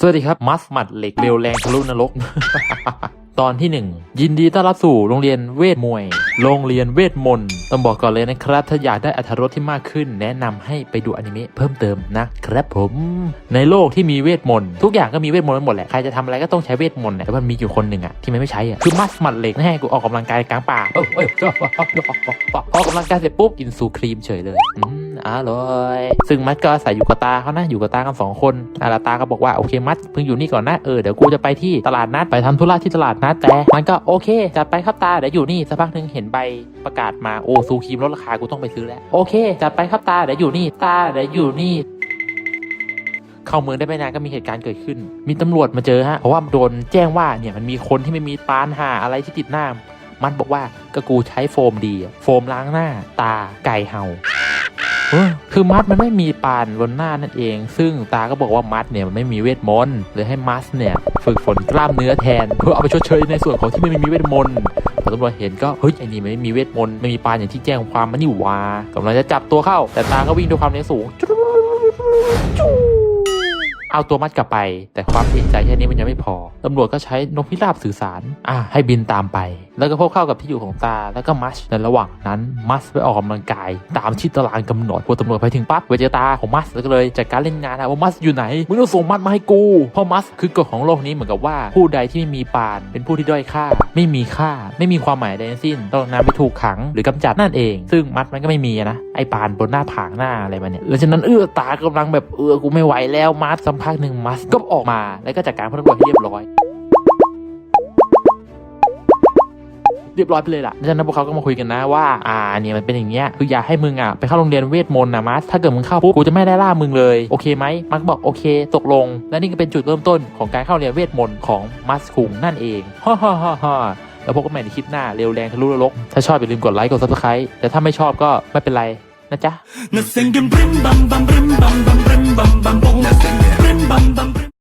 สวัสดีครับ มัสมัดเหล็กเร็วแรงทะลุนรก ตอนที่หนึ่งยินดีต้อนรับสู่โรงเรียนเวทมวย โรงเรียนเวทมนต์ต้องบอกก่อนเลยนะครับ ถ้าอยากได้อรรถรสที่มากขึ้น แนะนำให้ไปดูอนิเมะเพิ่มเติมนะครับผม ในโลกที่มีเวทมนต์ทุกอย่างก็มีเวทมนต์หมดแหละ ใครจะทำอะไรก็ต้องใช้เวทมนต์แต่มันมีอยู่คนหนึ่งอะที่มันไม่ใช้อะคือมัสมัดเหล็กให้กูออกกำลังกายกลางป่าออ้ยออกกำลังกายเสร็จปุ๊บกินซูครีมเฉยเลยอื อร่อย ซึ่งมัดก็อาศัยอยู่กับตาเขานะอยู่กับตากันสองคนอาราตาก็บอกว่าโอเคมัดเพิ่งอยู่นี่ก่อนนะเออเดี๋ยวกูจะไปที่ตลาดนัดไปทำธุระที่ตลาดนัดแต่มันก็โอเคจัดไปครับตาเดี๋ยวอยู่นี่สักพักหนึ่งเห็นใบประกาศมาโอ้ซูครีมลดราคากูต้องไปซื้อแล้วโอเคจัดไปครับตาเดี๋ยวอยู่นี่ตาเดี๋ยวอยู่นี่เข้าเมืองได้ไม่นานก็มีเหตุการณ์เกิดขึ้น มีตำรวจมาเจอฮะ เพราะว่าโดนแจ้งว่าเนี่ยมันมีคนที่ไม่มีปานหาอะไรที่ติดหน้า มันบอกว่าก็กูใช้โฟมดี โฟมล้างหน้า ตาไก่เห่า คือมัดมันไม่มีปานบนหน้านั่นเอง ซึ่งตาก็บอกว่ามัดเนี่ยมันไม่มีเวทมนต์เลยให้มัสเนี่ยฝึกฝนกล้ามเนื้อแทนเพื่อเอาไปชดเชยในส่วนของที่ไม่มีเวทมนต์พอตำรวจเห็นก็เฮ้ยไอ้นี่ไม่มีเวทมนต์ไม่มีปานอย่างที่แจ้งความมันนี่วากำลังจะจับตัวเข้า แต่ตาก็วิ่งด้วยความเร็วสูง เอาตัวมัดกลับไป แต่ความเอกใจแค่นี้มันยังไม่พอตำรวจก็ใช้นกพิราบสื่อสาร อะให้บินตามไป แล้วก็พบเข้ากับที่อยู่ของตาแล้วก็มัชในระหว่างนั้นมัสไปออกกำลังกาย ตามที่ตารางกำหนดพอตำรวจไปถึงปั๊บเวเจอตาของมัสแล้วก็เลยจัดการเล่นงานนะว่ามัสอยู่ไหนมึงต้องส่งมัดมาให้กูเพราะมัสคือกฎของโลกนี้เหมือนกับว่าผู้ใดที่ไม่มีปาน เป็นผู้ที่ด้อยค่า ไม่มีค่า ไม่มีความหมายใดทั้งสิ้นต้องนำไปถูกขังหรือกำจัดนั่นเอง ซึ่งมัดมันก็ไม่มีนะไอ้ปานบนหน้าผากหน้าอะไรมาเนี่ยแล้วฉะนั้นเออตากำลังแบบเออกูไม่ไหวแล้วมัสสักพักหนึ่งมัสก็ออกมาแล้วก็จัดการพวกตำรวจให้เรียบร้อย เรียบร้อยไปเลยล่ะดังนั้นพวกเขาก็มาคุยกันนะว่า อ่าเนี่ยมันเป็นอย่างเงี้ยคืออย่าให้มึงอะไปเข้าโรงเรียนเวทมนต์นะมัสถ้าเกิดมึงเข้าปุ๊บกูจะไม่ได้ล่ามึงเลยโอเคไหมมัสบอกโอเค ตกลง และนี่ก็เป็นจุดเริ่มต้นของการเข้าเรียนเวทมนต์ของมัสคุงนั่นเองฮ่าฮ่าฮ่าฮ่าแล้วพบกันใหม่ในคลิปหน้าเร็วแรงทะลุนรกถ้าชอบอย่าลืมกดไลค์กดซับสไครต์แต่ถ้าไม่ชอบก็ไม่เป็นไรนะจ๊ะ Nasingin brim bam bam brim bam bam brim bam bam boom.